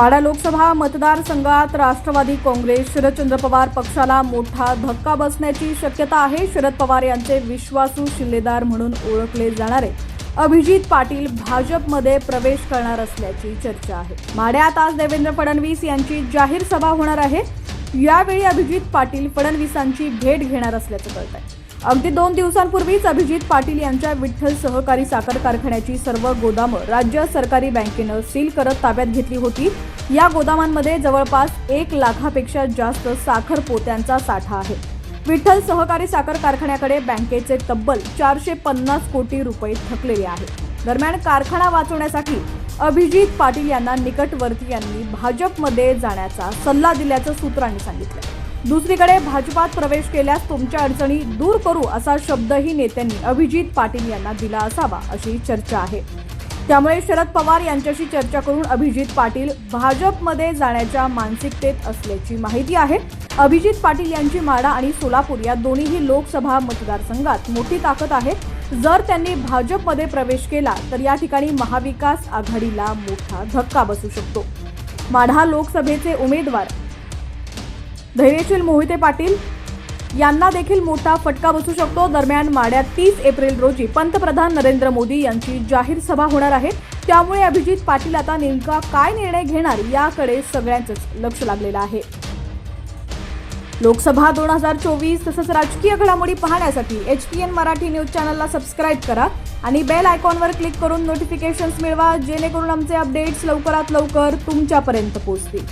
माडा लोकसभा मतदारसंघात राष्ट्रवादी काँग्रेस शरदचंद्र पवार पक्षाला मोठा धक्का बसण्याची शक्यता आहे. शरद पवार यांचे विश्वासू शिल्लेदार म्हणून ओळखले जाणारे अभिजित पाटील भाजपमध्ये प्रवेश करणार असल्याची चर्चा आहे. माड्यात आज देवेंद्र फडणवीस यांची जाहीर सभा होणार आहे. यावेळी अभिजित पाटील फडणवीसांची भेट घेणार असल्याचं कळत आहे अगदी दोन दिवसांपूर्वीच अभिजित पाटील यांच्या विठ्ठल सहकारी साखर कारखान्याची सर्व गोदामं राज्य सरकारी बँकेनं सील करत ताब्यात घेतली होती. या गोदामांमध्ये जवळपास एक लाखापेक्षा जास्त साखर पोत्यांचा साठा आहे. विठ्ठल सहकारी साखर कारखान्याकडे बँकेचे तब्बल चारशे पन्नास कोटी रुपये थकलेले आहेत दरम्यान कारखाना वाचवण्यासाठी अभिजित पाटील यांना निकटवर्ती यांनी भाजपमध्ये जाण्याचा सल्ला दिल्याचं सूत्रांनी सांगितलं. दुसरीकडे भाजपात प्रवेश केल्यास तुमच्या अडचणी दूर करू असा शब्दही नेत्यांनी अभिजित पाटील यांना दिला असावा अशी चर्चा आहे. त्यामुळे शरद पवार यांच्याशी चर्चा करून अभिजित पाटील भाजपमध्ये जाण्याच्या मानसिकतेत असल्याची माहिती आहे. अभिजित पाटील यांची माडा आणि सोलापूर या दोन्हीही लोकसभा मतदारसंघात मोठी ताकद आहे. जर त्यांनी भाजपमध्ये प्रवेश केला तर या ठिकाणी महाविकास आघाडीला मोठा धक्का बसू शकतो. माढा लोकसभेचे उमेदवार धैर्यशील मोहिते पाटील यांना देखील मोठा फटका बसू शकतो. दरम्यान माड्यात तीस एप्रिल रोजी पंतप्रधान नरेंद्र मोदी यांची जाहीर सभा होणार आहे. त्यामुळे अभिजित पाटील आता नेमका काय निर्णय घेणार याकडे सगळ्यांचंच लक्ष लागलेलं आहे. लोकसभा दोन हजार चोवीस तसंच राजकीय घडामोडी पाहण्यासाठी H P N Marathi news चॅनलला सबस्क्राईब करा आणि बेल आयकॉनवर क्लिक करून नोटिफिकेशन्स मिळवा जेणेकरून आमचे अपडेट्स लवकरात लवकर तुमच्यापर्यंत पोहोचतील.